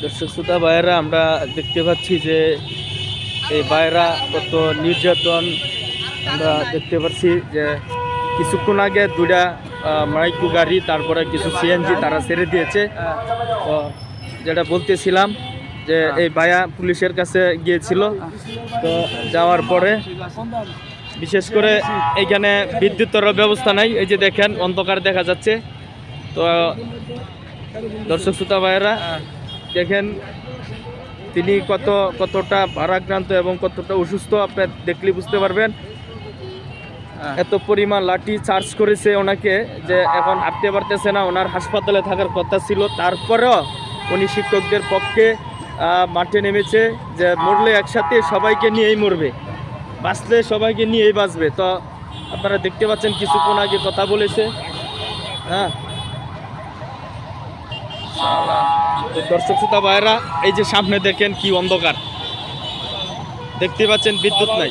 দর্শক শ্রোতা ভাইয়েরা আমরা দেখতে পাচ্ছি যে এই ভাইয়েরা কত নির্যাতন আমরা দেখতে পাচ্ছি যে কিছুক্ষণ আগে দুটা আহ, মাইক্রো গাড়ি তারপরে কিছু সিএনজি তারা ছেড়ে দিয়েছে। তো যেটা বলতেছিলাম যে এই ভাইয়া পুলিশের কাছে গিয়েছিল তো যাওয়ার পরে বিশেষ করে এইখানে বিদ্যুতের ব্যবস্থা নাই। এই যে দেখেন অন্ধকার দেখা যাচ্ছে। তো দর্শক শ্রোতা ভাইয়েরা দেখেন তিনি কত কতটা ভারাক্রান্ত এবং কতটা অসুস্থ আপনি দেখলে বুঝতে পারবেন। এত পরিমাণ লাঠি চার্জ করেছে ওনাকে যে এখন হাঁটতে পারতেছে না ওনার হাসপাতালে থাকার কথা ছিল। তারপরেও উনি শিক্ষকদের পক্ষে মাঠে নেমেছে যে মরলে একসাথে সবাইকে নিয়েই মরবে। বাঁচলে সবাইকে নিয়েই বাঁচবে। তো আপনারা দেখতে পাচ্ছেন কিছুক্ষণ আগে কথা বলেছে। হ্যাঁ। তো দর্শক শ্রোতা ভাইরা এই যে সামনে দেখেন কি অন্ধকার। দেখতে পাচ্ছেন বিদ্যুৎ নাই।